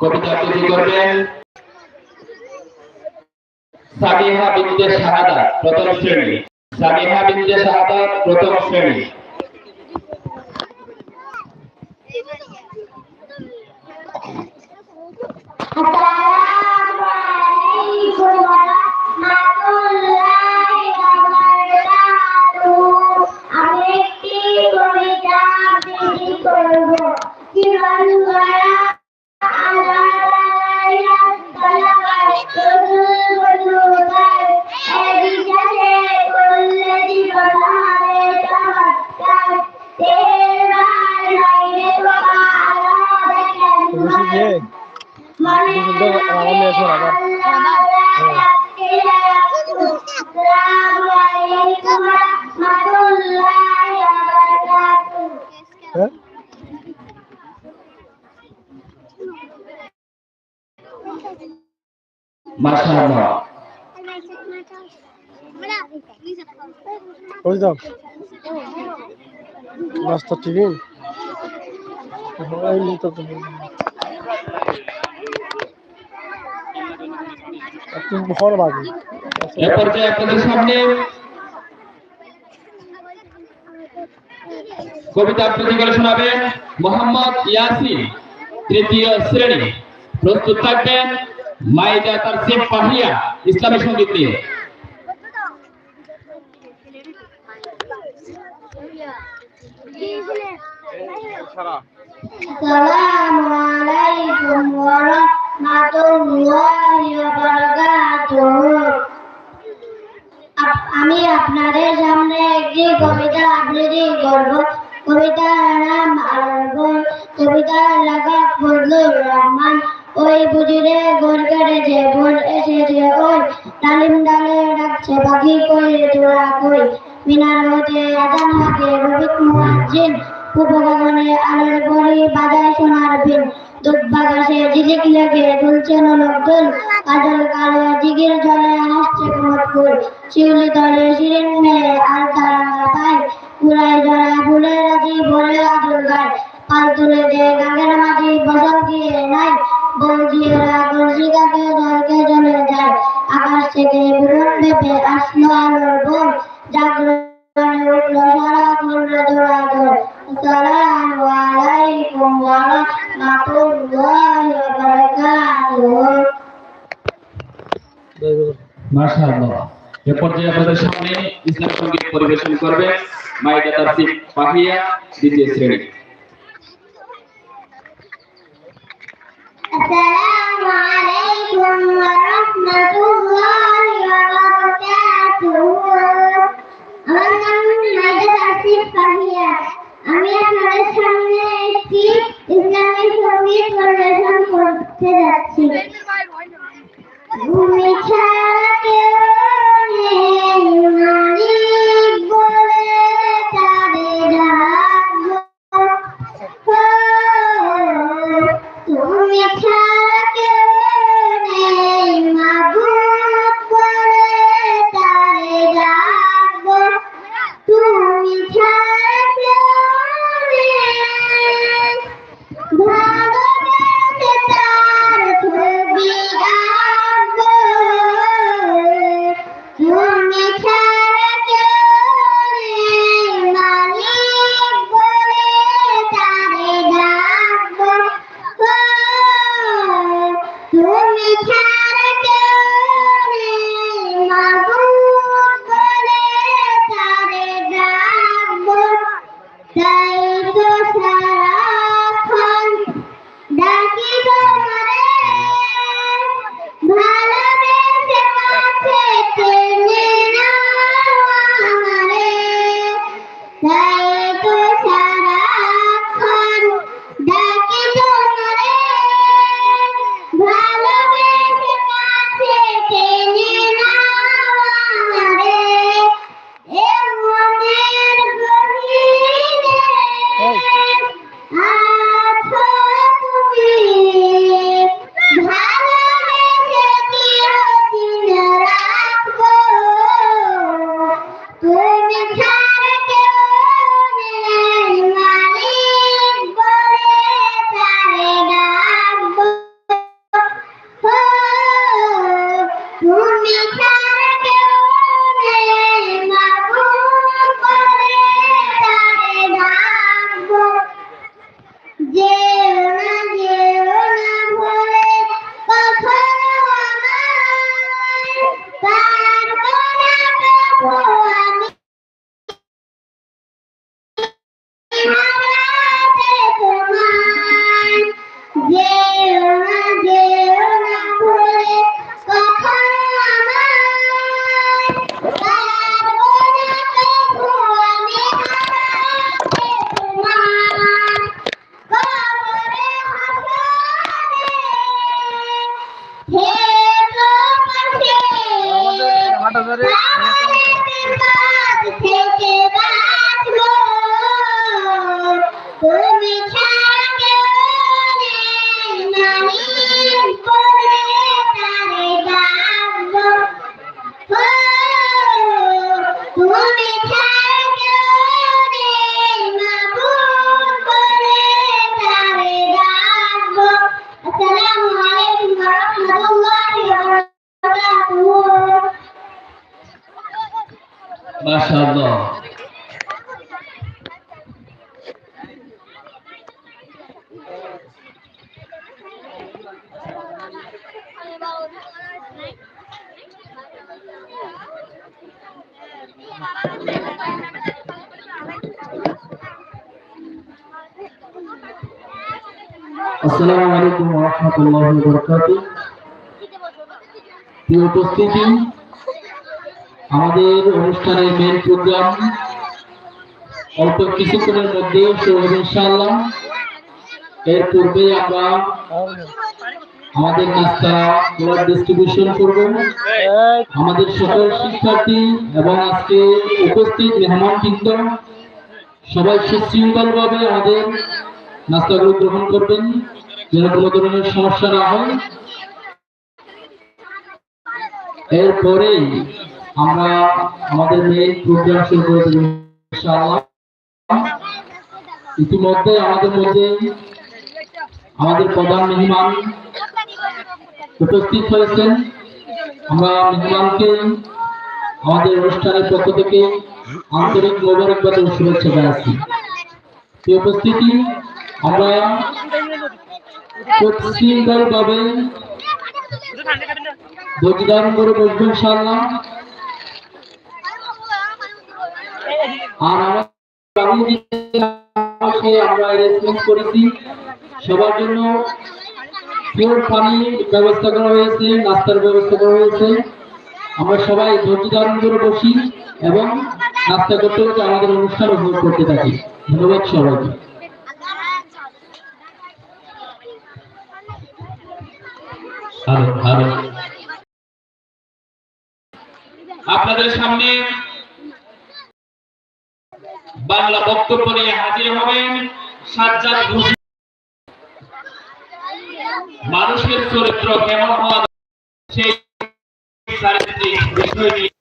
কবিতা তৈরি করবেন সাবিহা বিনতে শাহাদাত প্রথম শ্রেণি। সাবিহা বিনতে শাহাদাত প্রথম শ্রেণি। দিয়ে দুপুরটা আমার মেয়ে শোনা আবার হ্যাঁ তো একটু ঘর বাকি এ পর্যায়ে আপনাদের সামনে কবিতা আবৃত্তি করে শোনাবেন মোহাম্মদ ইয়াসিন তৃতীয় শ্রেণী প্রস্তুত থাকবেন মাইদা তার শেখ পাহিয়া ইসলামী সঙ্গীত নিয়ে السلام عليكم ورحمة الله وبركاته আপ- আমি আপনাদের সামনে একটি কবিতা আবৃত্তি করব কবিতার নাম আরবন কবিতা লেখা ফজলুর রহমান ওই বুঝিরে গোর কেটেছে ভোর এসেছে ওই ডালিম ডালে ডাকছে পাখি কই তোরা কই মিনার হতে আজান হাতে রবিক মুয়াজ্জিন উপগগনে আলোর পরি বাজায় সোনার বিন দুধ বাগাসে ঝিলিক লেগে দুলছে নলক কাজল কালো জিগির জলে হাসছে কুমত শিউলি তলে শিরিন মেয়ে আর তারা পায় পুরাই জড়া ফুলের রাজি ভরে আদুল গায়। পাল তুলে দে গাঙ্গের মাঝি বসল গিয়ে নাই বলজিরা কলসিকাকে জলকে চলে যায়। আকাশ থেকে আসলো আলোর বোন উঠল সারা করল দৌড়াদৌড় আসসালামু আলাইকুম ওয়া রাহমাতুল্লাহি ওয়া বারাকাতুহু মাশাআল্লাহ এ পর্যায়ে আপনাদের সামনে ইসলাম সঙ্গীত পরিবেশন করবেন মাইদা তার শেখ পাহিয়া দ্বিতীয় শ্রেণী السلام عليكم ورحمة الله Música মাশাআল্লাহ আসসালামু আলাইকুম ওয়া রাহমাতুল্লাহি ওয়া বারাকাতুহু প্রিয় উপস্থিতি আমাদের অনুষ্ঠানের মেন প্রোগ্রাম অল্প কিছুক্ষণের মধ্যে শুরু হবে এর পূর্বে আমরা আমাদের নাস্তা ব্লাড ডিস্ট্রিবিউশন করব। আমাদের সকল শিক্ষার্থী এবং আজকে উপস্থিত মেহমান বৃন্দ সবাই সুশৃঙ্খলভাবে আমাদের নাস্তাগুলো গ্রহণ করবেন, যেন কোনো ধরনের সমস্যা না হয়। এরপরেই আমরা আমাদের মেইন প্রোগ্রাম শুরু করে দেব ইনশাআল্লাহ। ইতিমধ্যে আমাদের মধ্যে আমাদের প্রধান মেহমান উপস্থিত হয়েছেন। আমরা মেহমানকে আমাদের অনুষ্ঠানের পক্ষ থেকে আন্তরিক মোবারকবাদ ও শুভেচ্ছা জানাচ্ছি। এই উপস্থিতি আমরা সুশৃঙ্খল ভাবে ধৈর্য করে বসবো, ইনশাআল্লাহ। আর আমার অ্যারেঞ্জমেন্ট করেছি। সবার জন্য পিওর পানি ব্যবস্থা করা হয়েছে নাস্তার ব্যবস্থা করা হয়েছে। আমরা সবাই ধৈর্য ধারণ করে বসি এবং নাস্তা করতে করতে আমাদের অনুষ্ঠান উপভোগ করতে থাকি। ধন্যবাদ সবাইকে। আপনাদের সামনে বাংলা বক্তব্য নিয়ে হাজির হবেন মানুষের চরিত্র কেমন হওয়া সেই বিষয় নিয়ে